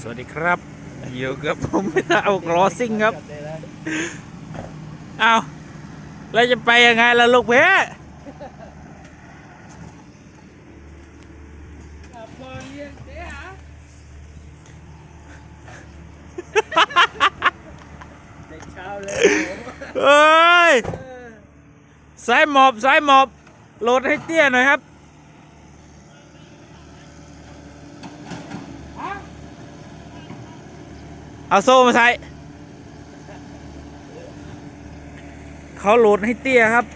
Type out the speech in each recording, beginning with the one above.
สวัสดีครับ อยู่กับผมไม่ต้าเอากรอซิ่งครับเอาแล้วจะไปยังไงล่ะลูกเพชรเอ้ยสายหมอบสายหมอบโหลดให้เตี้ยหน่อยครับ เอาโซ่มาใส่เขาโหลดให้เตี้ยครับ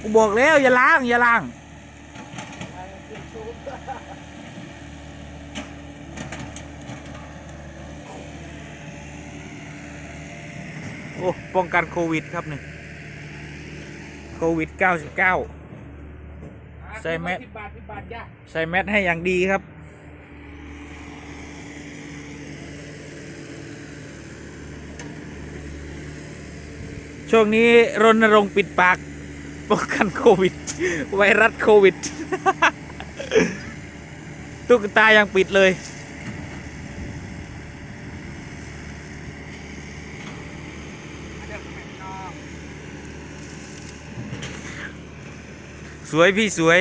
กูบอกแล้วอย่าล้างอย่าล้างโอ้ป้องกันโควิดครับนี่โควิด 99 ใส่แมสสิบบาทสิบบาทจ้ะใส่แมสให้อย่างดีครับ ช่วงนี้รณรงค์ปิดปากป้องกันโควิด ไวรัสโควิด ตุ๊กตายังปิดเลย สวยพี่สวย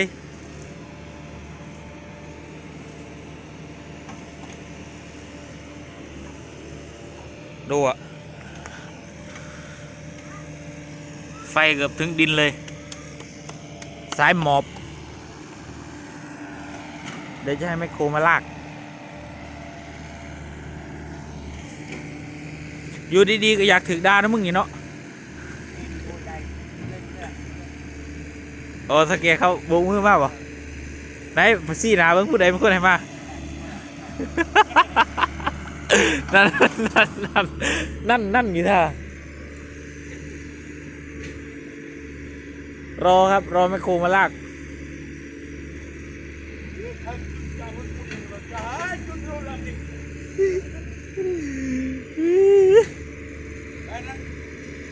ไฟเกือบถึงดินเลย สายหมอบ เดี๋ยวจะให้แมคโครมาลาก อยู่ดีๆก็อยากถึกดานะมึงนี่เนาะโอ้สเกตเขาโบกมือมากบ่ไหนซี่หนาเบิ่งผู้ใดเป็นคนให้มานั่นนั่นนั่นนั่นนั่นอยู่ท่า รอครับ รอแมคโครมาลาก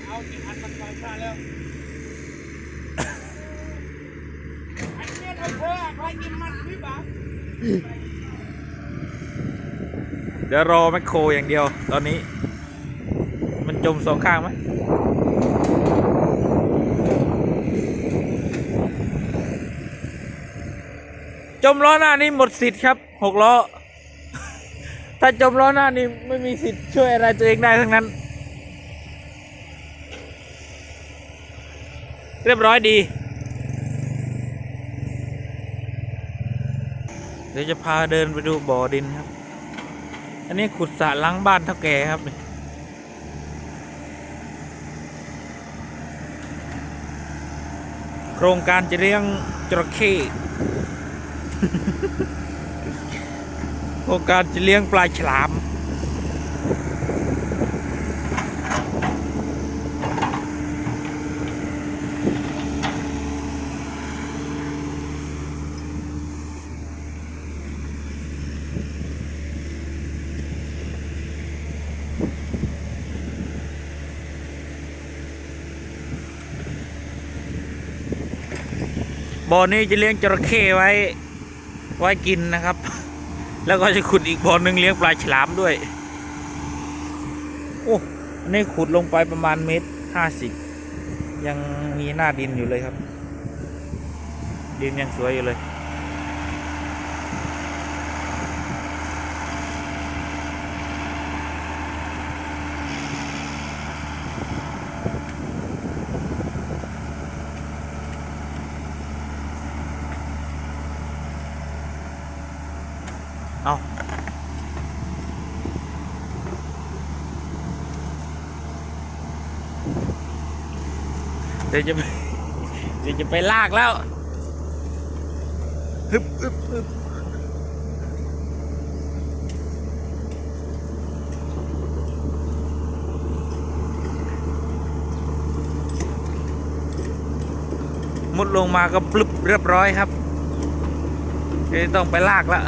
เอาสิอันมันมาชาแล้วอันเนี้ยเอาเธอใครกินมันพี่บ้าเดี๋ยวรอแมคโครอย่างเดียว ตอนนี้ มันจมสองข้างไหม จมล้อหน้านี่หมดสิทธิ์ครับหกล้อ ถ้าจมล้อหน้านี่ไม่มีสิทธิ์ช่วยอะไรตัวเองได้ทั้งนั้น เรียบร้อยดี เดี๋ยวจะพาเดินไปดูบ่อดินครับ อันนี้ขุดสระล้างบ้านเท่าแก่ครับโครงการจะเลี้ยงจระเข้ โครงการจะเลี้ยงปลาฉลาม บ่อนี้จะเลี้ยงจระเข้ไว้ ไว้กินนะครับ แล้วก็จะขุดอีกบ่อหนึ่งเลี้ยงปลาฉลามด้วย โอ้อันนี้ขุดลงไปประมาณเมตรห้าสิบยังมีหน้าดินอยู่เลยครับ ดินยังสวยอยู่เลย เอาเดี๋ยวจะไปเดี๋ยวจะไปลากแล้วฮึบฮึบฮึบมุดลงมาก็ปลึบเรียบร้อยครับเดี๋ยวต้องไปลากแล้ว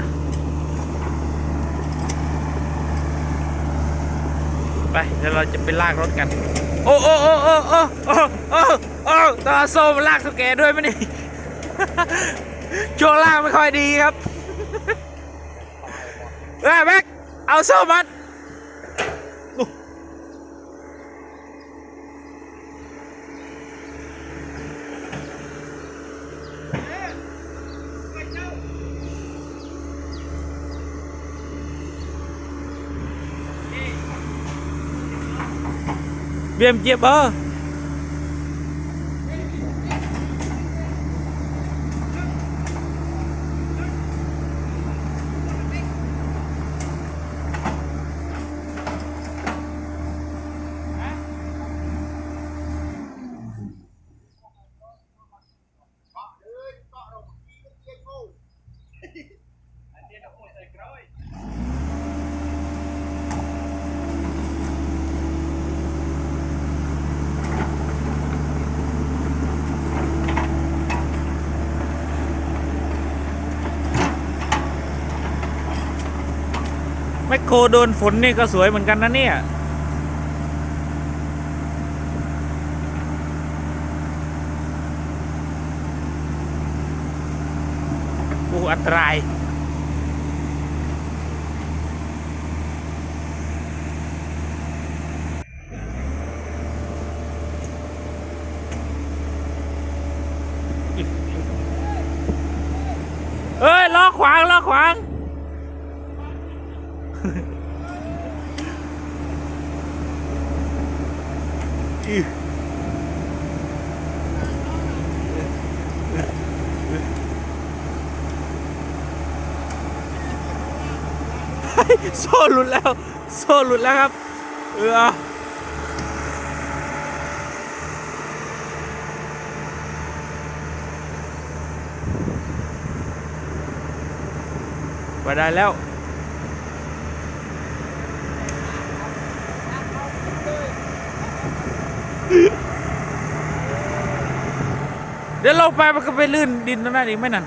ไปเดี๋ยวเราจะไปลากรถกัน โอ้โอ้โอ้โอ้โอ้โอ้โอ้โอ้ต้องเอาโซ่มาลากเท่าแกด้วยไหมนี่ช่วงล่างไม่ค่อยดีครับเฮ้ยแม็กเอาโซ่มัด เบี แมคโครโดนฝนนี่ก็สวยเหมือนกันนะเนี่ย โอ้อันตรายเอ้ยล้อขวางล้อขวาง โซ่หลุดแล้ว โซ่หลุดแล้วครับ เออไปได้แล้วเดี๋ยวเราไปมันก็ไปลื่นดินตรงนั้นอีกไหมนั่น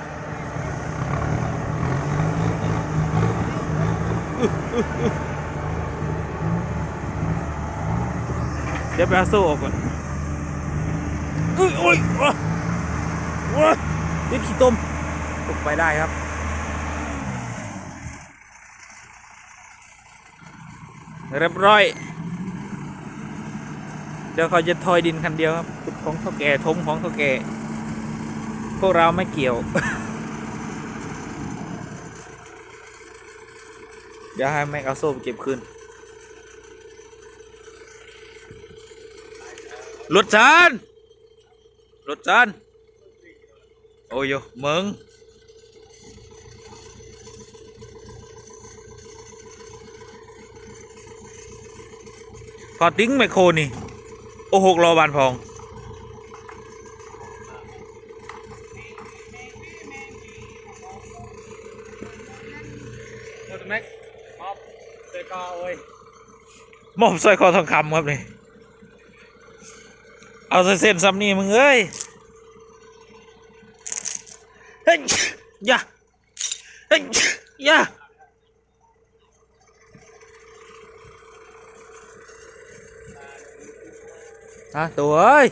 เดี๋ยวไปเอาโซ่ออกก่อนอุ้ยอุ้ยโอ้ยโอ้ยติดขี้ต้มตกไปได้ครับ เรียบร้อย เดี๋ยวเขาจะทอยดินคันเดียวครับ ของเท่าแก่ทมของเท่าแก่ พวกเราไม่เกี่ยว เดี๋ยวให้แม็กเอาโซ่ไปเก็บคืนรถจานรถจานโอ้ยโยมึงพอติ้งไมโครนี่ โอ้หกรอบานพอง มอบสร้อยคอทองคำครับนี่ เอาเส้นซ้ำนี่มึงเอ้ย เฮ้ยอย่าเฮ้ยอย่าฮะตัวเอ้ย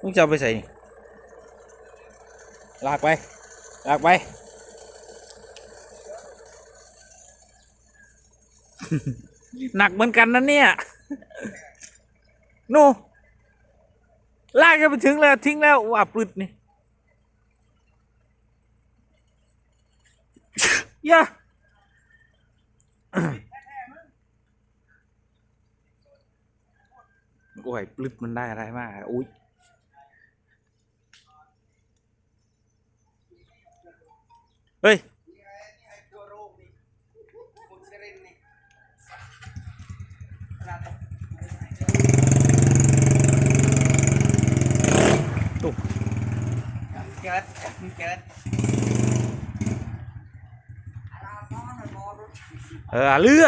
มึงจะเอาไปใส่นี่ลากไป ลากไป หนักเหมือนกันนะเนี่ยนู่ลากกันไปถึงแล้วทิ้งแล้วว่าปลึดนี่ย่าโอ้ยปลึดมันได้อะไรมากอะอุ้ยเฮ้ย ตัวโรคนี่มุสลิมนี่ ตุ๊กเกิดเกิดเออเรือ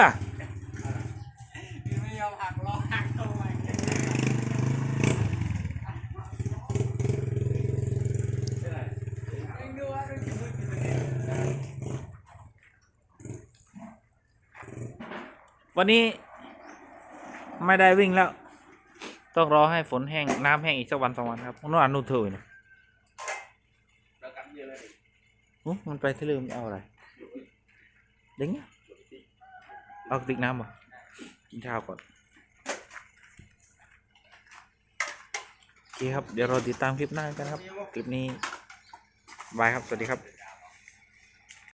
ไม่ยอมหักล้อหักเข้าไปวันนี้ ไม่ได้วิ่งแล้ว ต้องรอให้ฝนแห้งน้ำแห้งอีกสักวันสองวันครับนู่นอ่านนู่นเถอะนะเรากำเยอะเลยอุ๊ยมันไปที่ลืมนเอาอะไรเด้งเอากระติกน้ำเหรอกินข้าวก่อนโอเคครับ เดี๋ยวเราติดตามคลิปหน้ากันครับ คลิปนี้บายครับ สวัสดีครับ